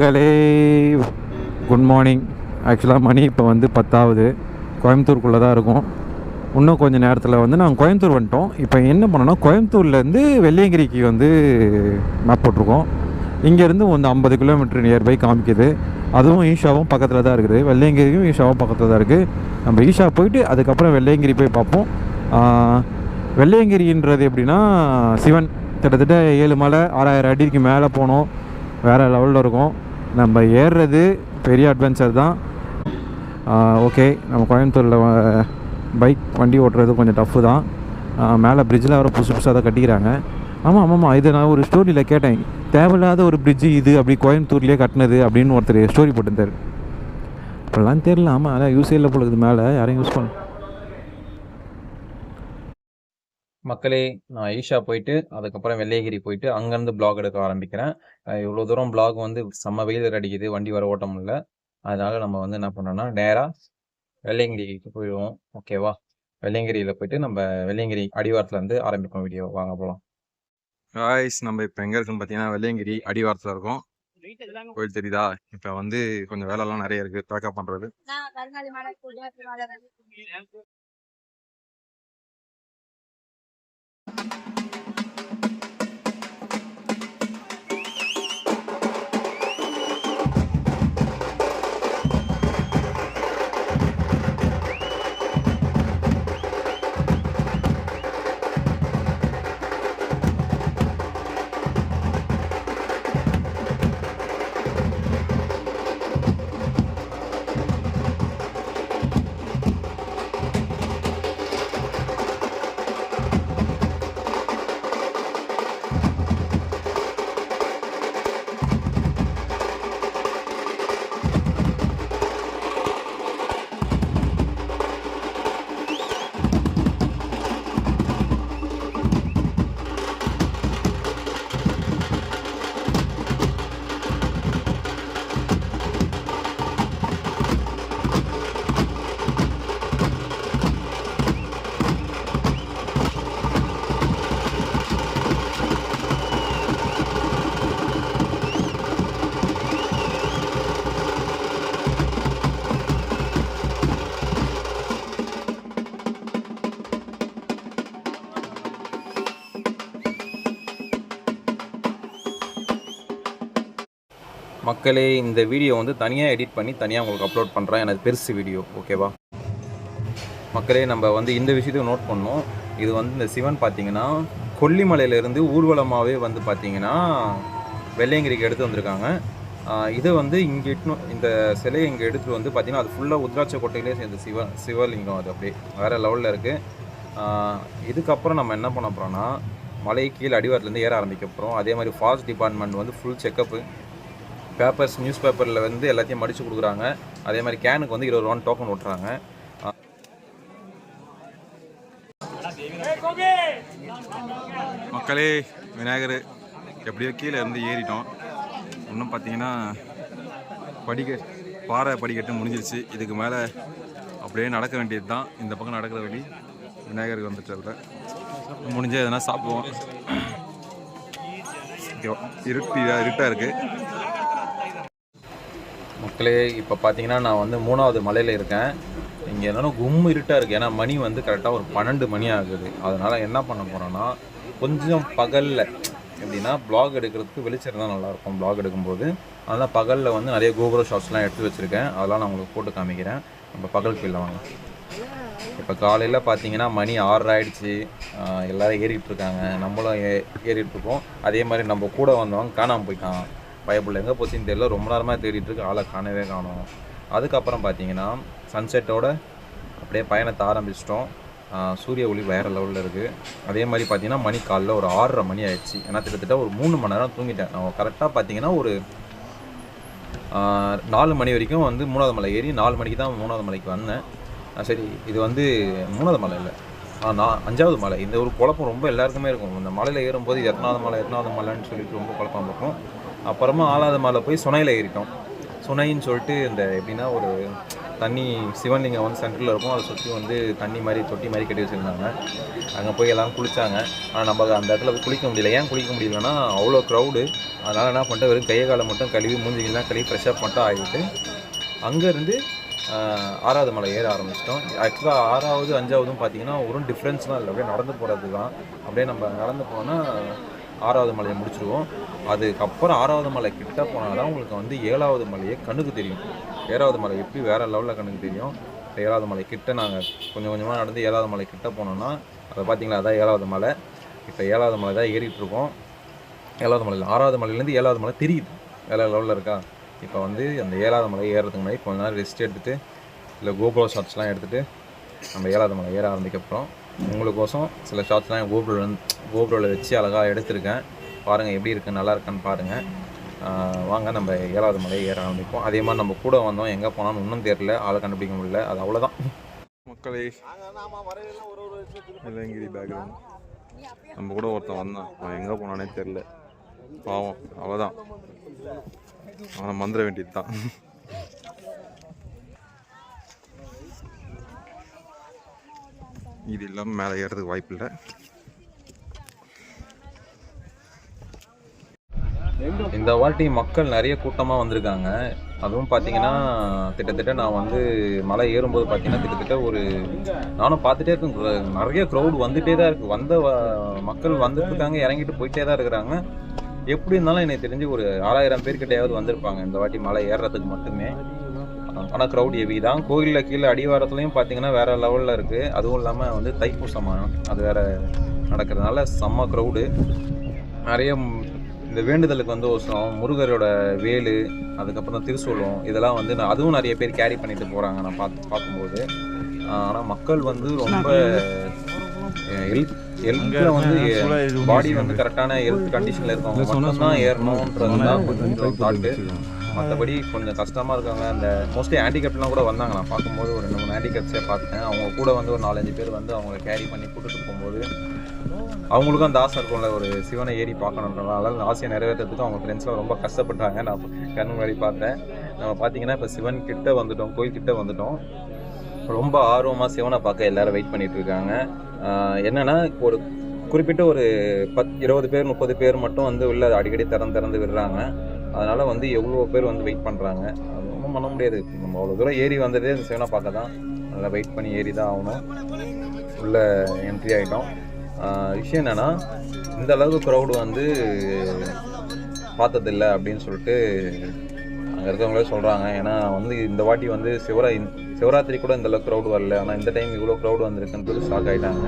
மக்களே good morning ஆக்சுவலாக மணி இப்போ வந்து பத்தாவது. கோயம்புத்தூருக்குள்ளே தான் இருக்கும். இன்னும் கொஞ்சம் நேரத்தில் வந்து நாங்கள் கோயம்புத்தூர் வந்துட்டோம். இப்போ என்ன பண்ணோன்னா கோயம்புத்தூர்லேருந்து வெள்ளியங்கிரிக்கு வந்து மேப் போட்டிருக்கோம். இங்கேருந்து வந்து ஐம்பது கிலோமீட்டர் நியர்பை காமிக்குது. அதுவும் ஈஷாவும் பக்கத்தில் தான் இருக்குது. வெள்ளையங்கிரியும் ஈஷாவும் பக்கத்தில் தான் இருக்குது நம்ம ஈஷா போயிட்டு அதுக்கப்புறம் வெள்ளையங்கிரி போய் பார்ப்போம். வெள்ளியங்கிரின்றது வெள்ளையங்கிரின்றது எப்படின்னா சிவன் கிட்டத்தட்ட ஏழு மலை ஆறாயிரம் அடிக்கு மேலே போனோம். வேறு லெவலில் இருக்கும். நம்ம ஏறுறது பெரிய அட்வென்ச்சர் தான். ஓகே நம்ம கோயம்புத்தூரில் பைக் வண்டி ஓட்டுறது கொஞ்சம் டஃப்பு தான். மேலே பிரிட்ஜில் வர புதுசு புதுசாக தான் கட்டிக்கிறாங்க. ஆமாம் ஆமாம்மா இது நான் ஒரு ஸ்டோரியில் கேட்டேன். தேவையில்லாத ஒரு பிரிட்ஜு இது அப்படி கோயம்புத்தூர்லேயே கட்டினது அப்படின்னு ஒருத்தர் ஸ்டோரி போட்டிருந்தார். இப்போல்லாம் தெரில ஆமாம் அதான் யூஸ் இல்லை போல மேலே. யாரையும் யூஸ் பண்ண மக்களே நான் ஈஷா போயிட்டு அதுக்கப்புறம் வெள்ளையகிரி போயிட்டு அங்கேருந்து பிளாக் எடுக்க ஆரம்பிக்கிறேன். இவ்வளோ தூரம் பிளாக் வந்து செம்ம வெயில் அடிக்குது வண்டி வர ஓட்ட முடியல. அதனால நம்ம வந்து என்ன பண்ணோம்னா நேராக வெள்ளையங்கிரிக்கு போயிடுவோம். ஓகேவா வெள்ளையங்கிரியில் போயிட்டு நம்ம வெள்ளையங்கிரி அடிவாரத்துல இருந்து ஆரம்பிப்போம் வீடியோ வாங்க போகலாம் காய்ஸ் நம்ம இப்போ எங்கே இருக்குன்னு பார்த்தீங்கன்னா வெள்ளையங்கிரி அடிவாரத்தில் இருக்கோம். கோயில் தெரியுதா? இப்போ வந்து கொஞ்சம் வேலைலாம் நிறைய இருக்குது பேக்கப் பண்ணுறது மக்களே இந்த வீடியோ வந்து தனியாக எடிட் பண்ணி தனியாக உங்களுக்கு அப்லோட் பண்ணுறேன் எனக்கு பெருசு வீடியோ ஓகேவா மக்களே நம்ம வந்து இந்த விஷயத்தை நோட் பண்ணோம். இது வந்து இந்த சிவன் பார்த்தீங்கன்னா கொல்லிமலையிலேருந்து ஊர்வலமாகவே வந்து பார்த்தீங்கன்னா வெள்ளையங்கிரிக்கு எடுத்து வந்திருக்காங்க. இதை வந்து இங்கே இந்த சிலையை இங்கே எடுத்துகிட்டு வந்து பார்த்திங்கன்னா அது ஃபுல்லாக உத்ராட்ச கொட்டையிலே சேர்ந்த சிவ சிவலிங்கம் அது அப்படியே வேறு லெவலில் இருக்குது இதுக்கப்புறம் நம்ம என்ன பண்ண போகிறோம்னா மலை கீழே அடிவாரத்துலேருந்து ஏற ஆரம்பிக்க போகிறோம் அதே மாதிரி ஃபாரஸ்ட் டிபார்ட்மெண்ட் வந்து ஃபுல் செக்கப்பு பேப்பர்ஸ் நியூஸ் பேப்பரில் வந்து எல்லாத்தையும் மடித்து கொடுக்குறாங்க. அதே மாதிரி கேனுக்கு வந்து இருபது ரூபா டோக்கன் ஓட்டுறாங்க. மக்களே விநாயகர் எப்படியோ கீழே இருந்து ஏறிட்டோம். இன்னும் பார்த்தீங்கன்னா படிக்க பாறை படிக்கட்டு முடிஞ்சிருச்சு. இதுக்கு மேலே அப்படியே நடக்க வேண்டியது தான் இந்த பக்கம் நடக்கிற வழி விநாயகருக்கு வந்துட்டு முடிஞ்ச எதனா சாப்பிடுவோம். இருட்டி இருட்டாக இருக்குது மக்களே இப்போ பார்த்தீங்கன்னா நான் வந்து மூணாவது மலையில் இருக்கேன். இங்கே என்னன்னா கும் இருட்டாக இருக்குது ஏன்னா மணி வந்து கரெக்டாக ஒரு பன்னெண்டு மணி ஆகுது. அதனால் என்ன பண்ண போகிறோன்னா கொஞ்சம் பகலில் எப்படின்னா ப்ளாக் எடுக்கிறதுக்கு வெளிச்சம் தான் நல்லாயிருக்கும் ப்ளாக் எடுக்கும்போது. அதனால் பகலில் வந்து நிறைய கோபுர ஷாட்ஸ்லாம் எடுத்து வச்சுருக்கேன். அதெல்லாம் நான் உங்களுக்கு போட்டு காமிக்கிறேன். நம்ம பகல் ஃபீல்டில் வாங்க. இப்போ காலையில் பார்த்தீங்கன்னா மணி ஆறு ஆயிடுச்சு. எல்லோரும் ஏறிக்கிட்டு இருக்காங்க. நம்மளும் ஏ ஏறிட்டு இருக்கோம். அதே மாதிரி நம்ம கூட வந்தவங்க காணாமல் போயிட்டான். பயப்புள்ள எங்கே போச்சுன்னு தெரியல. ரொம்ப நேரமாக தேடிட்டு இருக்கு ஆளை காணவே காணும். அதுக்கப்புறம் பார்த்தீங்கன்னா சன்செட்டோட அப்படியே பயணத்தை ஆரம்பிச்சிட்டோம். சூரிய ஒளி வேறு லெவலில் இருக்குது அதே மாதிரி பார்த்தீங்கன்னா மணி காலைல ஒரு ஆறரை மணி ஆயிடுச்சு. ஏன்னா கிட்டத்தட்ட ஒரு மூணு மணி நேரம் தூங்கிட்டேன். நான் கரெக்டாக பார்த்தீங்கன்னா ஒரு நாலு மணி வரைக்கும் வந்து மூணாவது மலை ஏறி நாலு மணிக்கு தான் மூணாவது மலைக்கு வந்தேன். சரி இது வந்து மூணாவது மலை இல்லை. நான் அஞ்சாவது மலை. இந்த ஒரு குழப்பம் ரொம்ப எல்லாருக்குமே இருக்கும். இந்த மலையில் ஏறும்போது எத்தனாவது மலை எத்தனாவது மலைன்னு சொல்லிட்டு ரொம்ப குழப்பம் இருக்கும். அப்புறமா ஆறாவது மலை போய் சுனையில் ஏறிட்டோம். சுனைன்னு சொல்லிட்டு இந்த எப்படின்னா ஒரு தண்ணி சிவன்லிங்கம் வந்து சென்டரில் இருக்கும். அதை சுற்றி வந்து தண்ணி மாதிரி தொட்டி மாதிரி கட்டி வச்சுருந்தாங்க. அங்கே போய் எல்லாம் குளித்தாங்க ஆனால் நம்ம அந்த இடத்துல போய் குளிக்க முடியல. ஏன் குளிக்க முடியலன்னா அவ்வளோ க்ரௌடு அதனால் என்ன பண்ணிட்டு வெறும் கையை காலை மட்டும் கழுவி மூஞ்சிகள்லாம் கழுவி ஃப்ரெஷ்ஷப் மட்டும் ஆகிட்டு அங்கேருந்து ஆறாவது மலை ஏற ஆரம்பிச்சிட்டோம். ஆக்சுவலாக ஆறாவது அஞ்சாவதும் பார்த்தீங்கன்னா ஒரு டிஃப்ரென்ஸ்லாம் இல்லை அப்படியே நடந்து போகிறது தான் அப்படியே நம்ம நடந்து போனால் ஆறாவது மலையை முடிச்சிருவோம். அதுக்கப்புறம் ஆறாவது மலை கிட்ட போனால் தான் உங்களுக்கு வந்து ஏழாவது மலையே கண்ணுக்கு தெரியும். ஏழாவது மலை எப்படி வேறு லெவலில் கண்ணுக்கு தெரியும்? இப்போ ஏழாவது மலை கிட்ட நாங்கள் கொஞ்சம் கொஞ்சமாக நடந்து ஏழாவது மலை கிட்ட போனோம்னா அதை பார்த்தீங்களா? அதான் ஏழாவது மலை. இப்போ ஏழாவது மலை தான் ஏறிட்டு இருக்கோம். ஏழாவது மலையில் ஆறாவது மலையிலேருந்து ஏழாவது மலை தெரியுது. வேறு லெவலில் இருக்கா? இப்போ வந்து அந்த ஏழாவது மலை ஏறுறதுக்கு முன்னாடி கொஞ்ச நேரம் ரெஸ்ட் எடுத்துகிட்டு இல்லை கோபுரோ ஷார்ட்ஸ்லாம் எடுத்துகிட்டு நம்ம ஏழாவது மலை ஏற ஆரம்பிக்கப்புறம் உங்களுக்கோசம் சில ஷார்ட்ஸ்லாம் என் கோபுரம் வந்து வச்சு அழகாக எடுத்திருக்கேன். பாருங்கள் எப்படி இருக்குது நல்லா இருக்கான்னு பாருங்கள் வாங்க நம்ம ஏழாவது மலை ஏற ஆரம்பிப்போம். அதே மாதிரி நம்ம கூட வந்தோம். எங்கே போனாலும் இன்னும் தெரில ஆளை கண்டுபிடிக்க முடியல. அது அவ்வளோதான் மக்களே இளங்கிரி பேக்ரவுண்ட். நம்ம கூட ஒருத்தன் வந்தான். அவன் எங்கே போனானே தெரில பாவம். அவ்வளோதான் அவனை மந்திர வேண்டியது தான் இது இல்லாமல் மேலே ஏறதுக்கு வாய்ப்பு இல்லை இந்த வாட்டி மக்கள் நிறைய கூட்டமாக வந்திருக்காங்க. அதுவும் பார்த்தீங்கன்னா கிட்டத்தட்ட நான் வந்து மலை ஏறும்போது பார்த்தீங்கன்னா கிட்டத்தட்ட ஒரு நானும் பார்த்துட்டே இருக்கேன். நிறைய க்ரௌட் வந்துட்டே தான் இருக்குது வந்த மக்கள் வந்துட்டு இருக்காங்க இறங்கிட்டு போயிட்டே தான் இருக்கிறாங்க. எப்படி இருந்தாலும் எனக்கு தெரிஞ்சு ஒரு ஆறாயிரம் பேர்கிட்டயாவது வந்திருப்பாங்க இந்த வாட்டி மலை ஏறுறதுக்கு மட்டுமே. ஆனால் க்ரௌட் ஹெவி தான். கோயிலில் கீழே அடிவாரத்துலையும் பார்த்தீங்கன்னா வேற லெவலில் இருக்குது அதுவும் இல்லாமல் வந்து தைப்பூசமா அது வேற நடக்கிறதுனால செம்ம க்ரௌடு நிறைய இந்த வேண்டுதலுக்கு வந்து சில முருகரோட வேலு அதுக்கப்புறம் திருசூலம் இதெல்லாம் வந்து நான் அதுவும் நிறைய பேர் கேரி பண்ணிட்டு போகிறாங்க நான் பார்த்து பார்க்கும்போது. ஆனால் மக்கள் வந்து ரொம்ப ஹெல்த் ஹெல்த்தில் வந்து பாடி வந்து கரெக்டான ஹெல்த் கண்டிஷனில் இருக்கவங்க மட்டும்தான் ஏறணுன்றது தான் கொஞ்சம் தாட்டு. மற்றபடி கொஞ்சம் கஷ்டமாக இருக்காங்க. அந்த மோஸ்ட்லி ஹேண்டிகேப்லாம் கூட வந்தாங்க. நான் பார்க்கும்போது ஒரு ரெண்டு மூணு ஹேண்டிகேப்ஸே பார்த்தேன். அவங்க கூட வந்து ஒரு நாலஞ்சு பேர் வந்து அவங்கள கேரி பண்ணி கூட்டிட்டு போகும்போது அவங்களுக்கும் அந்த ஆசை இருக்கும்ல. ஒரு சிவனை ஏறி பார்க்கணுன்றனால அந்த ஆசையை நிறைவேற்றதுக்கு அவங்க ஃப்ரெண்ட்ஸ்லாம் ரொம்ப கஷ்டப்பட்டாங்க. நான் கண்ணு முன்னாடி பார்த்தேன். நம்ம பார்த்தீங்கன்னா இப்போ சிவன் கிட்ட வந்துட்டோம் கோயில் கிட்ட வந்துட்டோம். ரொம்ப ஆர்வமாக சிவனை பார்க்க எல்லாரும் வெயிட் பண்ணிட்டு இருக்காங்க. என்னன்னா ஒரு குறிப்பிட்ட ஒரு பத் இருபது பேர் முப்பது பேர் மட்டும் வந்து உள்ள அடிக்கடி திறந்து திறந்து விடுறாங்க. அதனால வந்து எவ்வளோ பேர் வந்து வெயிட் பண்ணுறாங்க அது ஒன்றும் பண்ண முடியாது. நம்ம அவ்வளோ தூரம் ஏறி வந்ததே அந்த சிவனை பார்க்க தான் நல்லா வெயிட் பண்ணி ஏறி தான் ஆகணும். உள்ளே என்ட்ரி ஆகிட்டோம் விஷயம் என்னென்னா இந்த அளவுக்கு க்ரௌடு வந்து பார்த்ததில்ல அப்படின்னு சொல்லிட்டு அங்கே இருக்கவங்களே சொல்கிறாங்க ஏன்னா வந்து இந்த வாட்டி வந்து சிவரா சிவராத்திரி கூட இந்த அளவுக்கு க்ரௌடு வரல. ஆனால் இந்த டைம் இவ்வளோ க்ரௌடு வந்திருக்குன்னு ஷாக் ஆகிட்டாங்க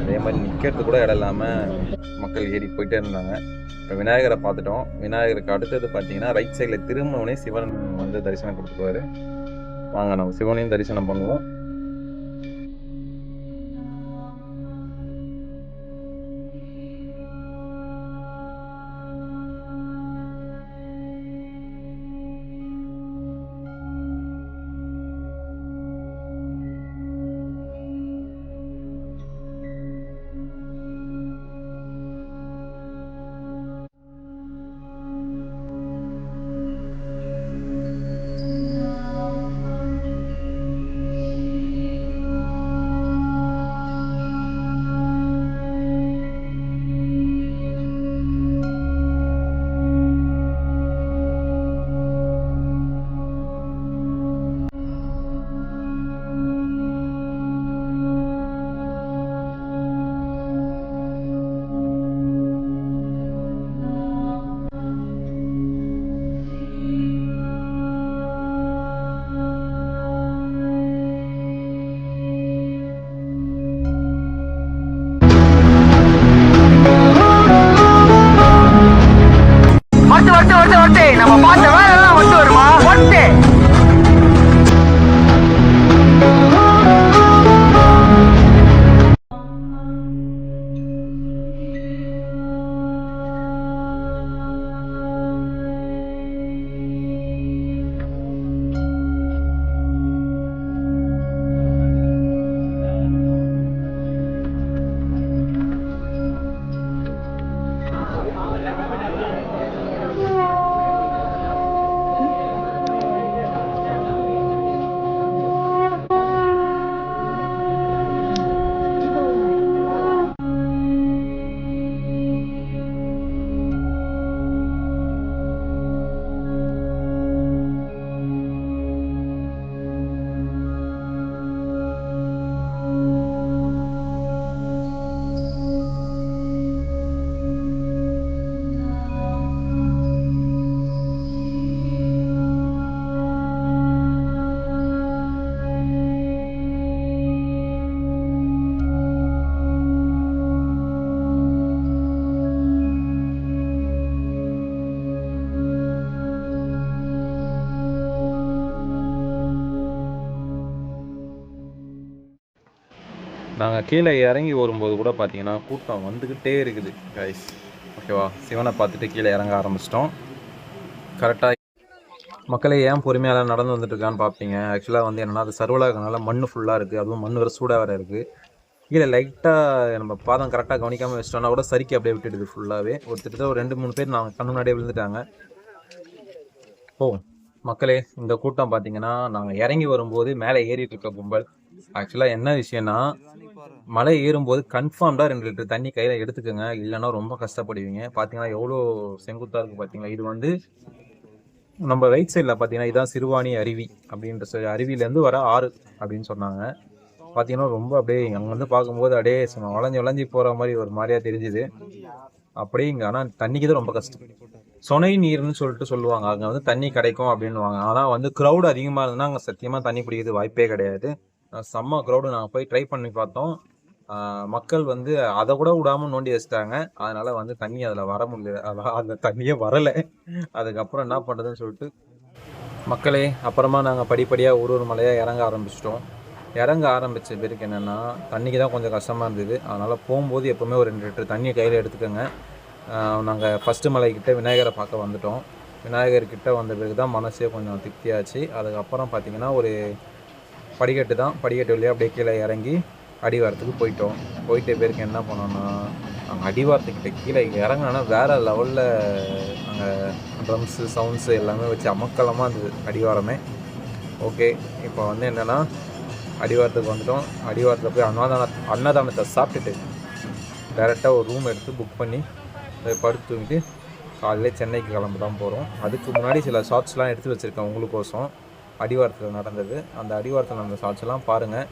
அதே மாதிரி நிற்கிறது கூட இடம் இல்லாமல் மக்கள் ஏறி போயிட்டே இருந்தாங்க. இப்போ விநாயகரை பார்த்துட்டோம். விநாயகருக்கு அடுத்தது பார்த்தீங்கன்னா ரைட் சைடில் திரும்பவுனே சிவன் வந்து தரிசனம் கொடுத்துருவாரு. வாங்க நம்ம சிவனையும் தரிசனம் பண்ணுவோம். நாங்கள் கீழே இறங்கி வரும்போது கூட பார்த்தீங்கன்னா கூட்டம் வந்துக்கிட்டே இருக்குது கைஸ் ஓகேவா சிவனை பார்த்துட்டு கீழே இறங்க ஆரம்பிச்சிட்டோம். கரெக்டாக மக்களே ஏன் பொறுமையால் நடந்து வந்துட்டு இருக்கான்னு பார்ப்பீங்க ஆக்சுவலாக வந்து என்னன்னா அது சர்வலாகனால மண் ஃபுல்லாக இருக்குது அதுவும் மண் வேறு சூடாக வேறு இருக்குது கீழே லைட்டாக நம்ம பாதம் கரெக்டாக கவனிக்காமல் வச்சிட்டோம்னா கூட சரிக்கு அப்படியே விட்டுடுது ஃபுல்லாகவே ஒரு கிட்டத்தட்ட ஒரு ரெண்டு மூணு பேர் நாங்கள் கண்ணு முன்னாடியே விழுந்துட்டாங்க. ஓ மக்களே இந்த கூட்டம் பார்த்தீங்கன்னா நாங்கள் இறங்கி வரும்போது மேலே ஏறிட்டு இருக்க கும்பல். ஆக்சுவலாக என்ன விஷயம்னா மலை ஏறும்போது கன்ஃபார்ம்டாக ரெண்டு லிட்டர் தண்ணி கையில் எடுத்துக்கோங்க. இல்லைன்னா ரொம்ப கஷ்டப்படுவீங்க. பார்த்தீங்கன்னா எவ்வளோ செங்குத்தாக இருக்குது பார்த்தீங்களா இது வந்து நம்ம ரைட் சைடில் பார்த்தீங்கன்னா இதான் சிறுவாணி அருவி அப்படின்ற சொ- அருவியிலேருந்து வர ஆறு அப்படின்னு சொன்னாங்க. பார்த்தீங்கன்னா ரொம்ப அப்படியே அங்கே வந்து பார்க்கும்போது அப்படியே சும்மா வளைஞ்சு வளைஞ்சு போகிற மாதிரி ஒரு மாதிரியாக தெரிஞ்சுது. அப்படியே இங்கே ஆனால் தண்ணிக்கு தான் ரொம்ப கஷ்டம். சொனை நீர்னு சொல்லிட்டு சொல்லுவாங்க. அங்கே வந்து தண்ணி கிடைக்கும் அப்படின்னுவாங்க. ஆனால் வந்து க்ரௌட் அதிகமாக இருந்ததுன்னா அங்கே சத்தியமாக தண்ணி பிடிக்கிறது வாய்ப்பே கிடையாது. செம்ம க்ரௌடு நாங்கள் போய் ட்ரை பண்ணி பார்த்தோம். மக்கள் வந்து அதை கூட விடாமல் நோண்டி வச்சிட்டாங்க. அதனால் வந்து தண்ணி அதில் வர முடியல. அதான் அந்த தண்ணியே வரலை. அதுக்கப்புறம் என்ன பண்ணுறதுன்னு சொல்லிட்டு மக்களே அப்புறமா நாங்கள் படிப்படியாக ஒரு ஒரு மலையாக இறங்க ஆரம்பிச்சிட்டோம். இறங்க ஆரம்பித்த பிறகு என்னென்னா தண்ணிக்கு தான் கொஞ்சம் கஷ்டமாக இருந்தது. அதனால் போகும்போது எப்போவுமே ஒரு ரெண்டு லிட்டர் தண்ணியை கையில் எடுத்துக்கோங்க. நாங்கள் ஃபஸ்ட்டு மலைக்கிட்ட விநாயகரை பார்க்க வந்துட்டோம். விநாயகர்கிட்ட வந்த பிறகு தான் மனசே கொஞ்சம் திருப்தியாச்சு. அதுக்கப்புறம் பார்த்திங்கன்னா ஒரு படிக்கட்டு தான். படிக்கட்டு வழியாக அப்படியே கீழே இறங்கி அடிவாரத்துக்கு போயிட்டோம். போயிட்ட பேருக்கு என்ன பண்ணோன்னா அங்கே அடிவாரத்துக்கிட்ட கீழே இறங்கினா வேறு லெவலில் அங்கே ட்ரம்ஸு சவுண்ட்ஸு எல்லாமே வச்சு அமக்கலமாக இருந்தது அடிவாரமே. ஓகே இப்போ வந்து என்னென்னா அடிவாரத்துக்கு வந்துட்டோம். அடிவாரத்தில் போய் அன்னதான அன்னதானத்தை சாப்பிட்டுட்டு டேரெக்டாக ஒரு ரூம் எடுத்து புக் பண்ணி அதை படுத்து தூங்கிட்டு காலையில் சென்னைக்கு கிளம்ப தான் போகிறோம் அதுக்கு முன்னாடி சில ஷார்ட்ஸ்லாம் எடுத்து வச்சுருக்கேன் உங்களுக்கோசம். அடிவாரத்தில் நடந்தது. அந்த அடிவாரத்தில் நடந்த ஷார்ட்ஸ்லாம் பாருங்கள்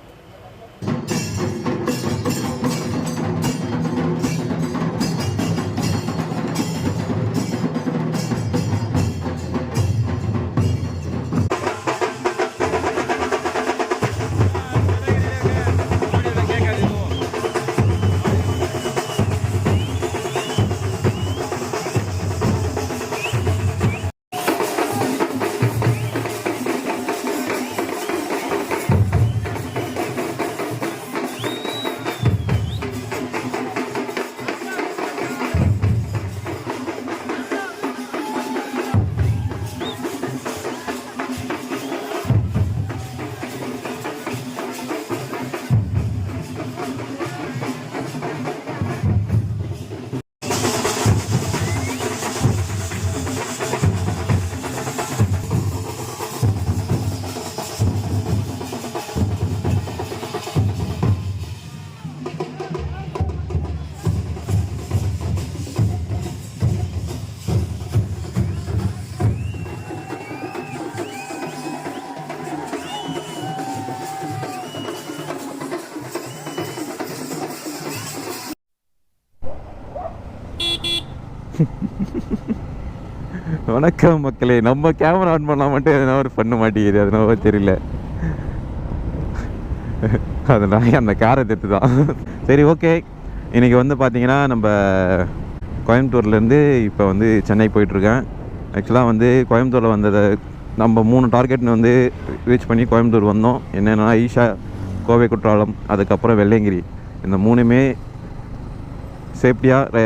வணக்கம் மக்களே நம்ம கேமரா ஆன் பண்ணலாம் மட்டும் எதனா ஒரு பண்ண மாட்டேங்குது அதனால தெரியல. அதனால அந்த காரை தெத்து தான் சரி ஓகே இன்றைக்கி வந்து பார்த்தீங்கன்னா நம்ம கோயம்புத்தூர்லேருந்து இப்போ வந்து சென்னை போயிட்டுருக்கேன். ஆக்சுவலாக வந்து கோயம்புத்தூரில் வந்ததை நம்ம மூணு டார்கெட்னு வந்து ரீச் பண்ணி கோயம்புத்தூர் வந்தோம். என்னென்னா ஈஷா கோவை குற்றாலம் அதுக்கப்புறம் வெள்ளையங்கிரி. இந்த மூணுமே சேஃப்டியாக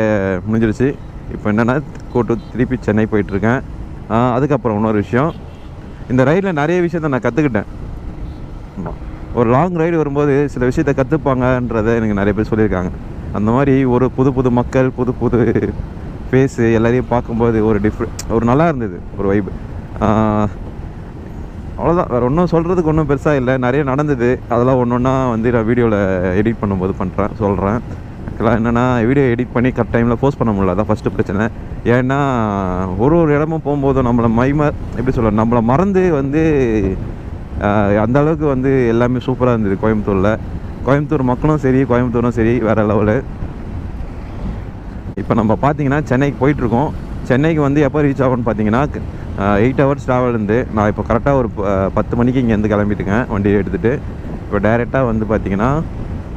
முடிஞ்சிருச்சு. இப்போ என்னென்னா கூட்டு திருப்பி சென்னை போயிட்டுருக்கேன். அதுக்கப்புறம் இன்னொரு விஷயம். இந்த ரைடில் நிறைய விஷயத்த நான் கற்றுக்கிட்டேன் ஆமாம் ஒரு லாங் ரைடு வரும்போது சில விஷயத்த கற்றுப்பாங்கன்றதை எனக்கு நிறைய பேர் சொல்லியிருக்காங்க. அந்த மாதிரி ஒரு புது புது மக்கள் புது புது ஃபேஸு எல்லாரையும் பார்க்கும்போது ஒரு டிஃப்ரெண்ட் ஒரு நல்லா இருந்தது ஒரு வைப் அவ்வளோதான் வேறு ஒன்றும் சொல்கிறதுக்கு ஒன்றும் பெருசாக இல்லை. நிறைய நடந்தது. அதெல்லாம் ஒன்று ஒன்றா வந்து நான் வீடியோவில் எடிட் பண்ணும்போது பண்ணுறேன் சொல்கிறேன் என்னென்னா வீடியோ எடிட் பண்ணி கரெக்ட் டைமில் போஸ்ட் பண்ண முடியல. அதான் ஃபஸ்ட்டு பிரச்சனை. ஏன்னா ஒரு ஒரு இடமும் போகும்போது நம்மளை மைம எப்படி சொல்ல நம்மளை மறந்து வந்து அந்த அளவுக்கு வந்து எல்லாமே சூப்பராக இருந்தது கோயம்புத்தூரில். கோயம்புத்தூர் மக்களும் சரி கோயம்புத்தூரும் சரி வேறு லெவலு இப்போ நம்ம பார்த்தீங்கன்னா சென்னைக்கு போயிட்டுருக்கோம். சென்னைக்கு வந்து எப்போ ரீச் ஆகும்னு பார்த்தீங்கன்னா எயிட் ஹவர்ஸ் ட்ராவல் இருந்து நான் இப்போ கரெக்டாக ஒரு ப- பத்து மணிக்கு இங்கேருந்து கிளம்பிட்டுங்க வண்டியை எடுத்துகிட்டு இப்போ டைரெக்டாக வந்து பார்த்திங்கன்னா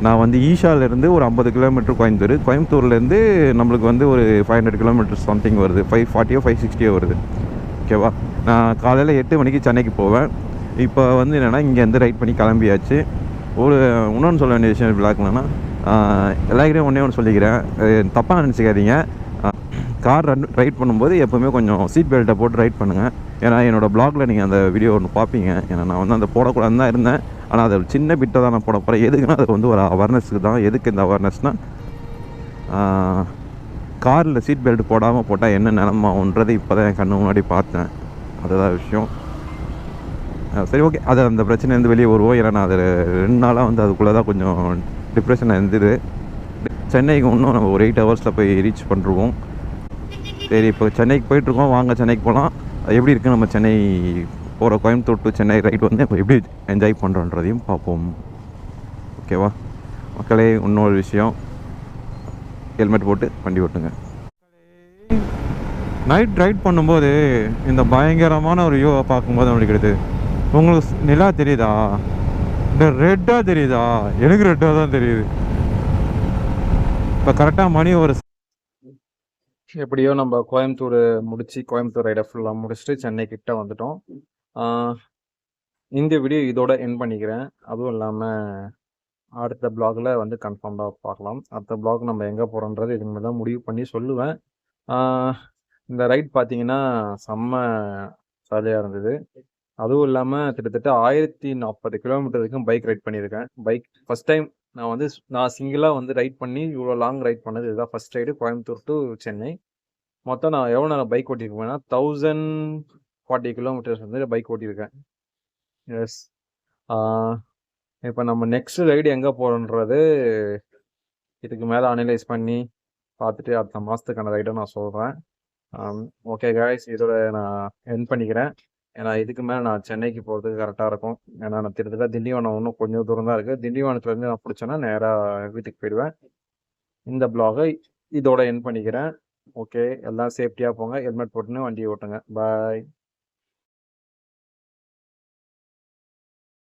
நான் வந்து ஈஷாலேருந்து ஒரு ஐம்பது கிலோமீட்டர் கோயம்புத்தூர். கோயம்புத்தூர்லேருந்து நம்மளுக்கு வந்து ஒரு ஃபைவ் ஹண்ட்ரட் கிலோமீட்டர் சம்திங் வருது. ஃபைவ் ஃபார்ட்டியோ ஃபைவ் சிக்ஸ்டியோ வருது. ஓகேவா நான் காலையில் எட்டு மணிக்கு சென்னைக்கு போவேன். இப்போ வந்து என்னென்னா இங்கேருந்து ரைட் பண்ணி கிளம்பியாச்சு. ஒரு இன்னொன்று சொல்ல வேண்டிய விஷயம் பிளாக்லன்னா எல்லாருக்கிட்டையும் ஒன்றே ஒன்று சொல்லிக்கிறேன். தப்பாக நினச்சிக்காதீங்க. கார் ரன் ரைட் பண்ணும்போது எப்போவுமே கொஞ்சம் சீட் பெல்ட்டை போட்டு ரைட் பண்ணுங்கள் ஏன்னா என்னோடய ப்ளாகில் நீங்கள் அந்த வீடியோ ஒன்று பார்ப்பீங்க. ஏன்னா நான் வந்து அந்த போடக்கூடாதுன்னு தான் இருந்தேன். ஆனால் அது ஒரு சின்ன பிட்டை தான் நான் போட போகிறேன் எதுக்குன்னா அது வந்து ஒரு அவேர்னஸுக்கு தான். எதுக்கு இந்த அவேர்னஸ்னால் காரில் சீட் பெல்ட் போடாமல் போட்டால் என்ன நிலமாகன்றது இப்போ தான் என் கண்ணு முன்னாடி பார்த்தேன். அதுதான் விஷயம். சரி ஓகே அது அந்த பிரச்சனைலேருந்து வெளியே வருவோம். ஏன்னா நான் அது ரெண்டு நாளாக வந்து அதுக்குள்ளே தான் கொஞ்சம் டிப்ரெஷன் இருந்தது. சென்னைக்கு இன்னும் நம்ம ஒரு எயிட் ஹவர்ஸில் போய் ரீச் பண்ணிருவோம். சரி இப்போ சென்னைக்கு போயிட்டுருக்கோம் வாங்க சென்னைக்கு போகலாம் எப்படி இருக்குது நம்ம சென்னை போகிற கோயம்புத்தூர் டு சென்னை ரைட் வந்து இப்போ எப்படி என்ஜாய் பண்ணுறோன்றதையும் பார்ப்போம். ஓகேவா மக்களே இன்னொரு விஷயம். ஹெல்மெட் போட்டு வண்டி ஓட்டுங்க. நைட் ரைட் பண்ணும்போது இந்த பயங்கரமான ஒரு வியூவை பார்க்கும்போது நம்மளுக்கு கிடையாது உங்களுக்கு நிலா தெரியுதா? இந்த ரெட்டாக தெரியுதா? எனக்கு ரெட்டாக தான் தெரியுது. இப்போ கரெக்டாக மணி ஒரு எப்படியோ நம்ம கோயம்புத்தூர் முடிச்சு கோயம்புத்தூர் ரைடை ஃபுல்லாக முடிச்சுட்டு சென்னை கிட்ட வந்துட்டோம். இந்த வீடியோ இதோட என் பண்ணிக்கிறேன். அதுவும் இல்லாமல் அடுத்த பிளாகில் வந்து கன்ஃபார்மாக பார்க்கலாம். அடுத்த பிளாக் நம்ம எங்கே போகிறோன்றது இதுக்கு மேலே தான் முடிவு பண்ணி சொல்லுவேன். இந்த ரைட் பார்த்தீங்கன்னா செம்ம ஜாலியாக இருந்தது. அதுவும் இல்லாமல் கிட்டத்தட்ட ஆயிரத்தி நாற்பது கிலோமீட்டர் வரைக்கும் பைக் ரைட் பண்ணியிருக்கேன். பைக் ஃபஸ்ட் டைம் நான் வந்து நான் சிங்கிளாக வந்து ரைட் பண்ணி இவ்வளோ லாங் ரைட் பண்ணது இதுதான் first ride Coimbatore to Chennai. மொத்தம் நான் எவ்வளோ நேரம் பைக் ஓட்டியிருக்கேன்னா தௌசண்ட் ஃபார்ட்டி கிலோமீட்டர்ஸ் வந்து பைக் ஓட்டியிருக்கேன். எஸ் இப்போ நம்ம நெக்ஸ்ட் ரைடு எங்கே போகிறோன்றது இதுக்கு மேலே அனலைஸ் பண்ணி பார்த்துட்டு அடுத்த மாதத்துக்கான ரைடை நான் சொல்கிறேன் ஓகே காய்ஸ் இதோட நான் என் பண்ணிக்கிறேன். ஏன்னா இதுக்கு மேலே நான் சென்னைக்கு போகிறதுக்கு கரெக்டாக இருக்கும். ஏன்னா நான் திருத்தல திண்டிவனம் இன்னும் கொஞ்சம் தூரம் தான் இருக்குது திண்டிவனத்துலேருந்து நான் பிடிச்சேன்னா நேராக வீட்டுக்கு போயிடுவேன். இந்த பிளாகை இதோட என் பண்ணிக்கிறேன். ஓகே எல்லாம் சேஃப்டியாக போங்க. ஹெல்மெட் போட்டுன்னு வண்டியை ஓட்டுங்க. பாய்